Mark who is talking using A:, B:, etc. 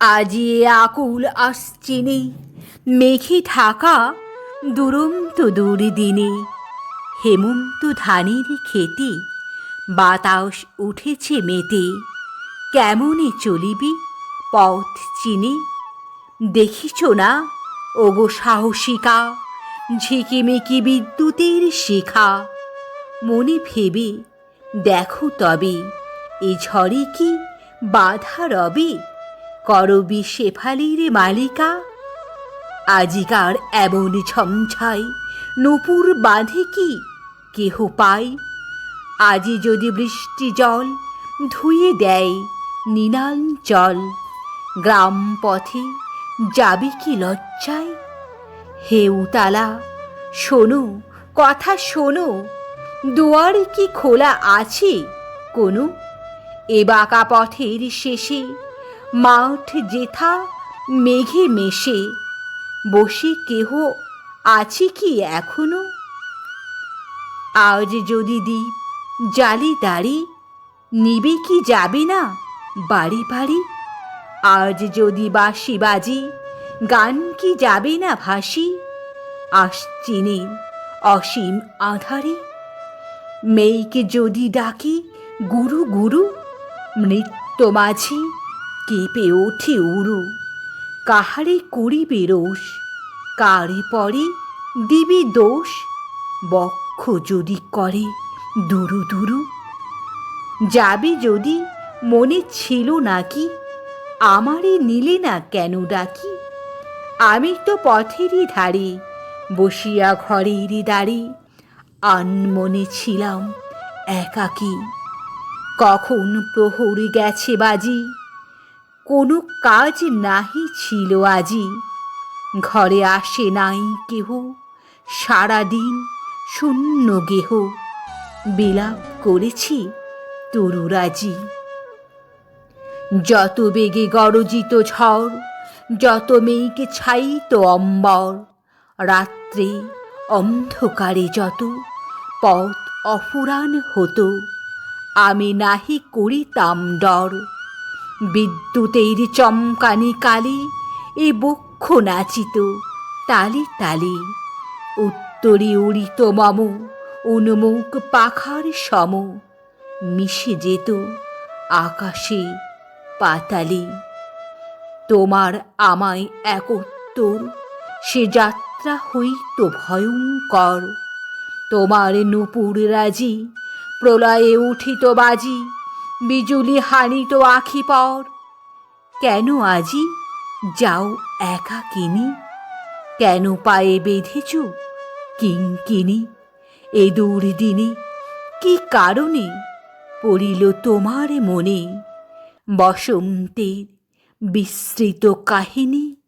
A: আজি আকুল আসছিনি মেঘে ঢাকা দুরন্ত দূর দিনে হেমন্ত ধানের খেতে বাতাস উঠেছে মেতে। কেমনে চলিবি পথ চিনে? দেখিছ না, ওগো সাহসিকা ঝিকিমিকি বিদ্যুতের শিখা। মনে ভেবে দেখো তবে, এ ঝড়ে কি বাধা রবে? করবি শেফালির মালিকা। আজিকার এমন ছমছাই নূপুর বাঁধে কি? কেহ পায়? আজি যদি বৃষ্টি জল ধুয়ে দেয় নীলাঞ্চল গ্রাম পথে যাবে কি লজ্জায়? হে উতালা শোনো, কথা শোনো, দুয়ার কি খোলা আছে কোনো? এ বাঁকা পথের শেষে মাঠ যেথা মেঘে মেশে, বসে কেহ আছে কি এখনও? আজ যদি দ্বীপ জালি দাঁড়ি, নিবে কি যাবে না বাড়ি বাড়ি? আজ যদি বাঁশি বাজি গান কি যাবে না ভাসি? আসছিনে অসীম আধারে। মেয়েকে যদি ডাকি গুরু গুরু নৃত্য মাঝি কেঁপে ওঠে উরু। কাহারে করিবে রোষ? কারে পরে দিবি দোষ? বক্ষ যদি করে দুরু দুরু। যাবে যদি মনে ছিল নাকি? আমারে নিলে না কেন ডাকি? আমি তো পথেরই ধারে, বসিয়া ঘরের দাঁড়ি আনমনে ছিলাম একাকী। কখন প্রহর গেছে বাজি? কোনো কাজ নাহি ছিল আজি। ঘরে আসে নাই কেহ, সারাদিন শূন্য গেহ। বিলাপ করেছি তরুরাজি যত বেগে গরজিত ঝড়, যত মেয়েকে ছাইত অম্বর, রাত্রে অন্ধকারে যত পথ অফুরান হতো, আমি নাহি করিতাম ডর। বিদ্যুতের চমকানি কালি এ বক্ষ নাচিত তালি তালি। উত্তরে উড়িত মম, উন্মুখ পাখার সম। মিশে যেত আকাশে পাতালি। তোমার আমায় একত্তর, সে যাত্রা হইত ভয়ঙ্কর। তোমার নূপুর রাজি, প্রলয়ে উঠিত বাজি বিজুলি হানিত আখি পর। কেন আজি যাও একা কিনি? কেন পায়ে বেঁধেছ কিঙ্কিনি এ দুর্দিনে কি কারণে পড়িল তোমার মনে বসন্তের বিস্তৃত কাহিনী?